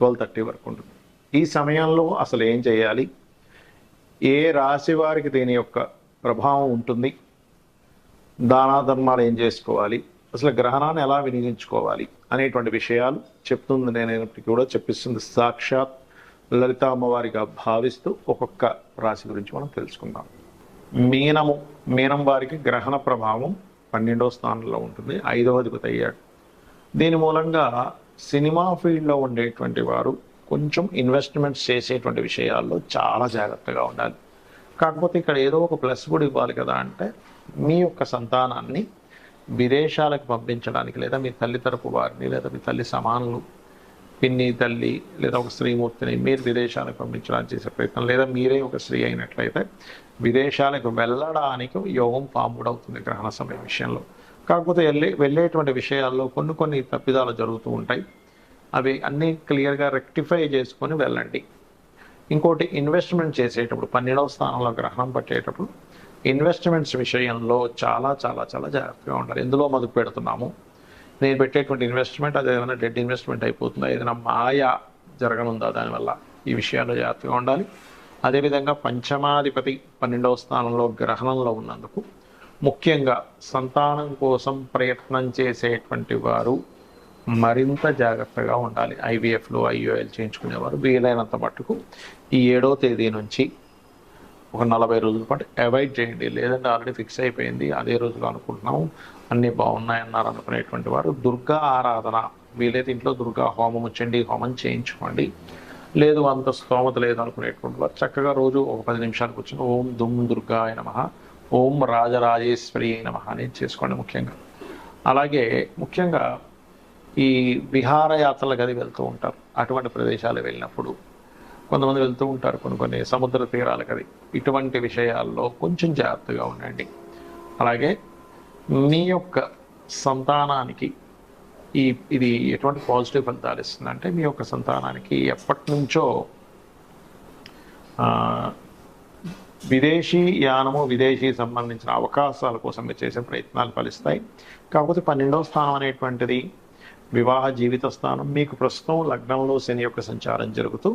Twelve thirty వరకు ఉంటుంది. ఈ సమయంలో అసలు ఏం చేయాలి? ఏ రాశి వారికి దీని యొక్క ప్రభావం ఉంటుంది? దానా ధర్మాలు ఏం చేసుకోవాలి? అసలు గ్రహణాన్ని ఎలా వినియోగించుకోవాలి? అనేటువంటి విషయాలు చెప్తుంది నేనైనప్పటికీ కూడా చెప్పిస్తుంది. సాక్షాత్ లలిత అమ్మవారిగా భావిస్తూ ఒక్కొక్క రాశి గురించి మనం తెలుసుకుందాం. మీనము మీనం వారికి గ్రహణ ప్రభావం పన్నెండవ స్థానంలో ఉంటుంది ఐదవ అధిపతి అయ్యాడు. దీని మూలంగా సినిమా ఫీల్డ్లో ఉండేటువంటి వారు కొంచెం ఇన్వెస్ట్మెంట్స్ చేసేటువంటి విషయాల్లో చాలా జాగ్రత్తగా ఉండాలి. కాకపోతే ఇక్కడ ఏదో ఒక ప్లస్ కూడా ఇవ్వాలి కదా అంటే మీ యొక్క సంతానాన్ని విదేశాలకు పంపించడానికి లేదా మీ తల్లి తరపు వారిని లేదా మీ తల్లి సమానులు పిన్ని తల్లి లేదా ఒక స్త్రీమూర్తిని మీరు విదేశాలకు పంపించడానికి చేసే ప్రయత్నం లేదా మీరే ఒక స్త్రీ అయినట్లయితే విదేశాలకు వెళ్ళడానికి యోగం పాముడవుతుంది గ్రహణ సమయం విషయంలో. కాకపోతే వెళ్ళే వెళ్ళేటువంటి విషయాల్లో కొన్ని కొన్ని తప్పిదాలు జరుగుతూ ఉంటాయి. అవి అన్నీ క్లియర్గా రెక్టిఫై చేసుకొని వెళ్ళండి. ఇంకోటి ఇన్వెస్ట్మెంట్ చేసేటప్పుడు పన్నెండవ స్థానంలో గ్రహణం పట్టేటప్పుడు ఇన్వెస్ట్మెంట్స్ విషయంలో చాలా చాలా చాలా జాగ్రత్తగా ఉండాలి. ఎందులో మదుపు పెడుతున్నాము? నేను పెట్టేటువంటి ఇన్వెస్ట్మెంట్ అది ఏదైనా డెడ్ ఇన్వెస్ట్మెంట్ అయిపోతుందా? ఏదైనా మాయ జరగనుందా దానివల్ల? ఈ విషయాల్లో జాగ్రత్తగా ఉండాలి. అదేవిధంగా పంచమాధిపతి పన్నెండవ స్థానంలో గ్రహణంలో ఉన్నందుకు ముఖ్యంగా సంతానం కోసం ప్రయత్నం చేసేటువంటి వారు మరింత జాగ్రత్తగా ఉండాలి. ఐవీఎఫ్లో ఐఓఎల్ చేయించుకునేవారు వీలైనంత మట్టుకు ఈ ఏడో తేదీ నుంచి ఒక నలభై రోజుల పాటు అవాయిడ్ చేయండి. లేదంటే ఆల్రెడీ ఫిక్స్ అయిపోయింది. అదే రోజులు అనుకుంటున్నాము. అన్నీ బాగున్నాయన్నారు అనుకునేటువంటి వారు దుర్గా ఆరాధన వీలైతే ఇంట్లో దుర్గా హోమం చండీ హోమం చేయించుకోండి. లేదు అంత స్తోమత లేదు అనుకునేటువంటి వారు చక్కగా రోజు ఒక పది నిమిషాలు కూర్చొని ఓం దుమ్ దుర్గాయ నమ ఓం రాజరాజేశ్వరి నమ అనేది చేసుకోండి ముఖ్యంగా. అలాగే ముఖ్యంగా ఈ విహారయాత్రల గది వెళ్తూ ఉంటారు. అటువంటి ప్రదేశాలు వెళ్ళినప్పుడు కొంతమంది వెళ్తూ ఉంటారు కొన్ని కొన్ని సముద్ర తీరాల గది. ఇటువంటి విషయాల్లో కొంచెం జాగ్రత్తగా ఉండండి. అలాగే మీ యొక్క సంతానానికి ఈ ఇది ఎటువంటి పాజిటివ్ ఫలితాలు ఇస్తుందంటే మీ యొక్క సంతానానికి ఎప్పటి నుంచో విదేశీ యానము విదేశీ సంబంధించిన అవకాశాల కోసం మీరు చేసే ప్రయత్నాలు ఫలిస్తాయి. కాకపోతే పన్నెండవ స్థానం అనేటువంటిది వివాహ జీవిత స్థానం. మీకు ప్రస్తుతం లగ్నంలో శని యొక్క సంచారం జరుగుతూ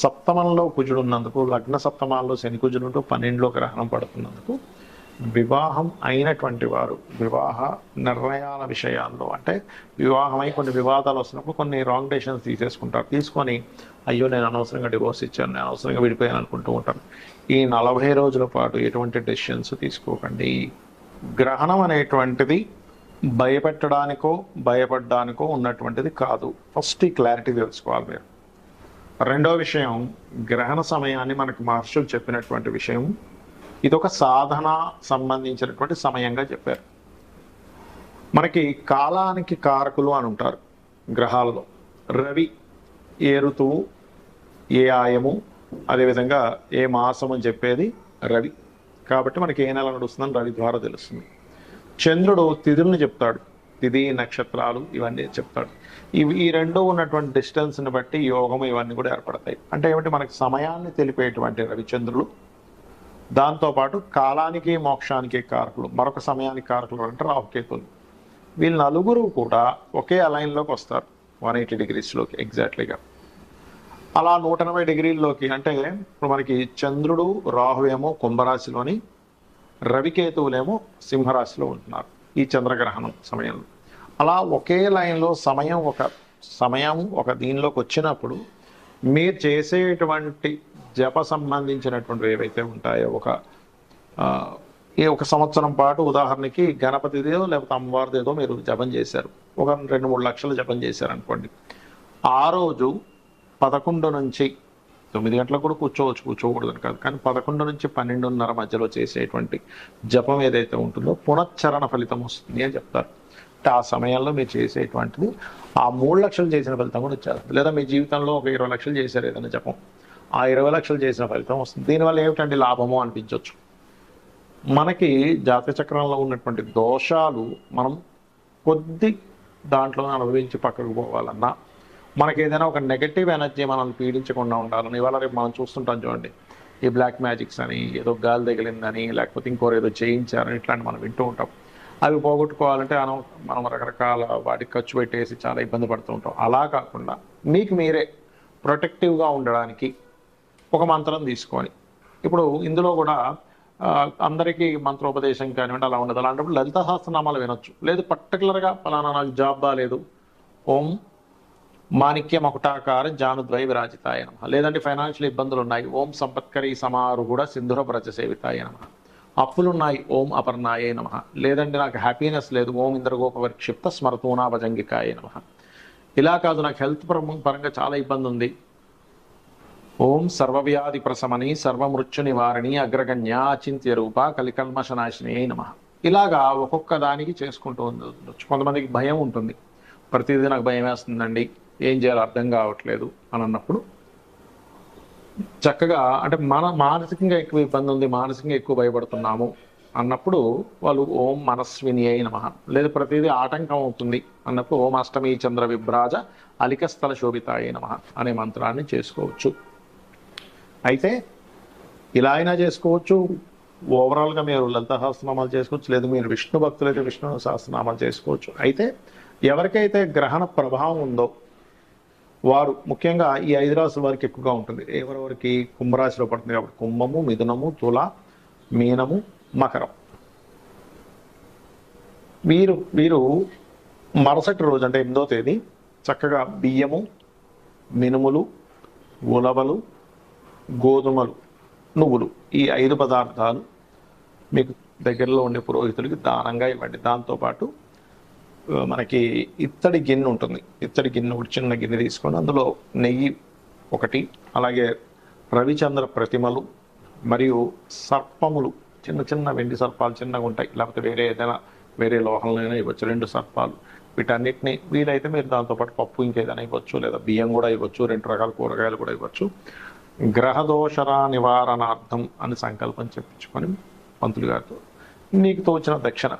సప్తమంలో కుజుడు ఉన్నందుకు లగ్న సప్తమాల్లో శని కుజుడు ఉంటూ పన్నెండులో గ్రహణం పడుతున్నందుకు వివాహం అయినటువంటి వారు వివాహ నిర్ణయాల విషయాల్లో అంటే వివాహమై కొన్ని వివాదాలు వస్తున్నప్పుడు కొన్ని రాంగ్ డెసిషన్స్ తీసేసుకుంటారు. తీసుకొని అయ్యో నేను అనవసరంగా డివోర్స్ ఇచ్చాను నేను అనవసరంగా విడిపోయాను అనుకుంటూ ఉంటాను ఈ నలభై రోజుల పాటు ఎటువంటి డెసిషన్స్ తీసుకోకండి. గ్రహణం అనేటువంటిది భయపెట్టడానికో భయపడడానికో ఉన్నటువంటిది కాదు. ఫస్ట్ ఈ క్లారిటీ తెలుసుకోవాలి మీరు. రెండో విషయం గ్రహణ సమయాన్ని మనకు మహర్షులు చెప్పినటువంటి విషయం ఇది ఒక సాధన సంబంధించినటువంటి సమయంగా చెప్పారు. మనకి కాలానికి కారకులు అని ఉంటారు గ్రహాలలో. రవి ఏ ఋతువు ఏ ఆయము అదేవిధంగా ఏ మాసం అని చెప్పేది రవి. కాబట్టి మనకి ఏ నెల నడుస్తుందని రవి ద్వారా తెలుస్తుంది. చంద్రుడు తిథుల్ని చెప్తాడు. తిథి నక్షత్రాలు ఇవన్నీ చెప్తాడు. ఇవి ఈ రెండు ఉన్నటువంటి డిస్టెన్స్ని బట్టి యోగం ఇవన్నీ కూడా ఏర్పడతాయి. అంటే ఏమిటి? మనకి సమయాన్ని తెలిపేటువంటి రవిచంద్రులు దాంతోపాటు కాలానికి మోక్షానికి కారకులు మరొక సమయానికి కారకులు అంటే రాహుకేతులు వీళ్ళు నలుగురు కూడా ఒకే అలైన్లోకి వస్తారు. వన్ ఎయిటీ డిగ్రీస్లోకి ఎగ్జాక్ట్లీగా. అలా నూట ఎనభై డిగ్రీల్లోకి అంటే ఇప్పుడు మనకి చంద్రుడు రాహు ఏమో కుంభరాశిలోని రవికేతువులేమో సింహరాశిలో ఉంటున్నారు ఈ చంద్రగ్రహణం సమయంలో. అలా ఒకే లైన్లో సమయం ఒక సమయం ఒక దీనిలోకి వచ్చినప్పుడు మీరు చేసేటువంటి జప సంబంధించినటువంటివి ఏవైతే ఉంటాయో ఒక ఈ ఒక సంవత్సరం పాటు ఉదాహరణకి గణపతిదేదో లేకపోతే అమ్మవారిదేదో మీరు జపం చేశారు. ఒక రెండు మూడు లక్షలు జపం చేశారు అనుకోండి ఆ రోజు పదకొండు నుంచి తొమ్మిది గంటలకు కూడా కూర్చోవచ్చు కూర్చోకూడదని కాదు. కానీ పదకొండు నుంచి పన్నెండున్నర మధ్యలో చేసేటువంటి జపం ఏదైతే ఉంటుందో పునశ్చరణ ఫలితం వస్తుంది అని చెప్తారు. ఆ సమయంలో మీరు చేసేటువంటిది ఆ మూడు లక్షలు చేసిన ఫలితం కూడా వచ్చేస్తుంది. లేదా మీ జీవితంలో ఒక ఇరవై లక్షలు చేశారు ఏదైనా జపం. ఆ ఇరవై లక్షలు చేసిన ఫలితం వస్తుంది. దీనివల్ల ఏమిటండి లాభము అనిపించవచ్చు మనకి జాతక చక్రంలో ఉన్నటువంటి దోషాలు మనం కొద్ది దాంట్లో అనుభవించి పక్కకు పోవాలన్నా మనకి ఏదైనా ఒక నెగటివ్ ఎనర్జీ మనల్ని పీడించకుండా ఉండాలని ఇవాళ రేపు మనం చూస్తుంటాం చూడండి. ఈ బ్లాక్ మ్యాజిక్స్ అని ఏదో గాలి తగిలిందని లేకపోతే ఇంకోరు ఏదో చేయించారని ఇట్లాంటి మనం వింటూ ఉంటాం. అవి పోగొట్టుకోవాలంటే మనం మనం రకరకాల వాటికి ఖర్చు పెట్టేసి చాలా ఇబ్బంది పడుతూ ఉంటాం. అలా కాకుండా మీకు మీరే ప్రొటెక్టివ్గా ఉండడానికి ఒక మంత్రం తీసుకొని. ఇప్పుడు ఇందులో కూడా అందరికీ మంత్రోపదేశం కానివ్వండి అలా ఉండదు. అలాంటప్పుడు లలిత సహస్రనామాలు వినొచ్చు. లేదు పర్టికులర్గా ఫలానా నాకు జాబ్ బాగాలేదు ఓం మాణిక్య మకుటాకార జానుద్వై విరాజితాయ నమ. లేదంటే ఫైనాన్షియల్ ఇబ్బందులు ఉన్నాయి ఓం సంపత్కరి సమారు కూడా సింధుర బ్రజ సేవితాయ నమ. అప్పులున్నాయి. ఓం అపర్ణాయే నమ. లేదంటే నాకు హ్యాపీనెస్ లేదు. ఓం ఇంద్రగోప విక్షిప్త స్మరతూనా భజంగికాయ నమ. ఇలా కాదు నాకు హెల్త్ పరంగా చాలా ఇబ్బంది ఉంది ఓం సర్వవ్యాధి ప్రశమని సర్వమృత్యు నివారణి అగ్రగణ్య అచింత్య రూప కలికల్మషనాశిని నమ. ఇలాగా ఒక్కొక్క దానికి చేసుకుంటూ ఉండొచ్చు. కొంతమందికి భయం ఉంటుంది. ప్రతిదీ నాకు భయం వేస్తుందండి. ఏం చేయాలో అర్థం కావట్లేదు అని అన్నప్పుడు చక్కగా అంటే మన మానసికంగా ఎక్కువ ఇబ్బంది ఉంది మానసికంగా ఎక్కువ భయపడుతున్నాము అన్నప్పుడు వాళ్ళు ఓం మనస్విని అయి నమ. లేదా ప్రతిదీ ఆటంకం అవుతుంది అన్నప్పుడు ఓం అష్టమి చంద్ర విభ్రాజ అలికస్థల శోభితాయ నమ అనే మంత్రాన్ని చేసుకోవచ్చు. అయితే ఇలా అయినా చేసుకోవచ్చు. ఓవరాల్గా మీరు లలిత సహస్రనామాలు చేసుకోవచ్చు. లేదు మీరు విష్ణు భక్తులైతే విష్ణు సహస్రనామాలు చేసుకోవచ్చు. అయితే ఎవరికైతే గ్రహణ ప్రభావం ఉందో వారు ముఖ్యంగా ఈ ఐదు రాశుల వారికి ఎక్కువగా ఉంటుంది. ఎవరెవరికి? కుంభరాశిలో పడుతుంది కాబట్టి కుంభము మిథునము తుల మీనము మకరం. వీరు వీరు మరుసటి రోజు అంటే ఎనిమిదో తేదీ చక్కగా బియ్యము మినుములు ఉలవలు గోధుమలు నువ్వులు ఈ ఐదు పదార్థాలు మీకు దగ్గరలో ఉండే పురోహితులకి దానంగా ఇవ్వండి. దాంతోపాటు మనకి ఇత్తడి గిన్నె ఉంటుంది. ఇత్తడి గిన్నె ఒకటి చిన్న గిన్నె తీసుకొని అందులో నెయ్యి ఒకటి అలాగే రవిచంద్ర ప్రతిమలు మరియు సర్పములు చిన్న చిన్న వెండి సర్పాలు చిన్నగా ఉంటాయి. లేకపోతే వేరే ఏదైనా వేరే లోహంలోనైనా ఇవ్వచ్చు. రెండు సర్పాలు. వీటన్నిటిని వీలైతే మీరు దాంతోపాటు పప్పు ఇంకేదైనా ఇవ్వచ్చు లేదా బియ్యం కూడా ఇవ్వచ్చు రెండు రకాల కూరగాయలు కూడా ఇవ్వచ్చు. గ్రహదోషర నివారణార్థం అని సంకల్పం చెప్పించుకొని పంతులు గారితో నీకు తోచిన దక్షిణ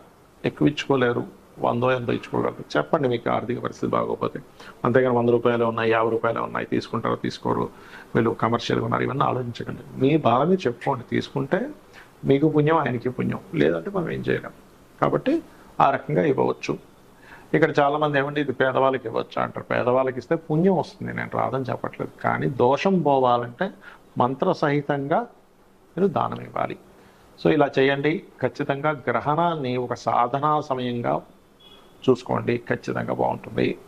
ఎక్కువ ఇచ్చుకోలేరు వందో ఎంతో ఇచ్చుకోగలరు. చెప్పండి మీకు ఆర్థిక పరిస్థితి బాగోకపోతే. అంతేగాని వంద రూపాయలు ఉన్నాయి యాభై రూపాయలు ఉన్నాయి తీసుకుంటారో తీసుకోరు వీళ్ళు కమర్షియల్గా ఉన్నారు ఇవన్నీ ఆలోచించకండి. మీ బాధ మీరు చెప్పుకోండి. తీసుకుంటే మీకు పుణ్యం ఆయనకి పుణ్యం. లేదంటే మనం ఏం చేయలేం. కాబట్టి ఆ రకంగా ఇవ్వవచ్చు. ఇక్కడ చాలా మంది ఇది పేదవాళ్ళకి ఇవ్వచ్చు? అంటారు. పేదవాళ్ళకి ఇస్తే పుణ్యం వస్తుంది నేను రాదని చెప్పట్లేదు. కానీ దోషం పోవాలంటే మంత్ర సహితంగా మీరు దానం ఇవ్వాలి. సో ఇలా చేయండి. ఖచ్చితంగా గ్రహణాన్ని ఒక సాధనా సమయంగా చూసుకోండి. ఖచ్చితంగా బాగుంటుంది.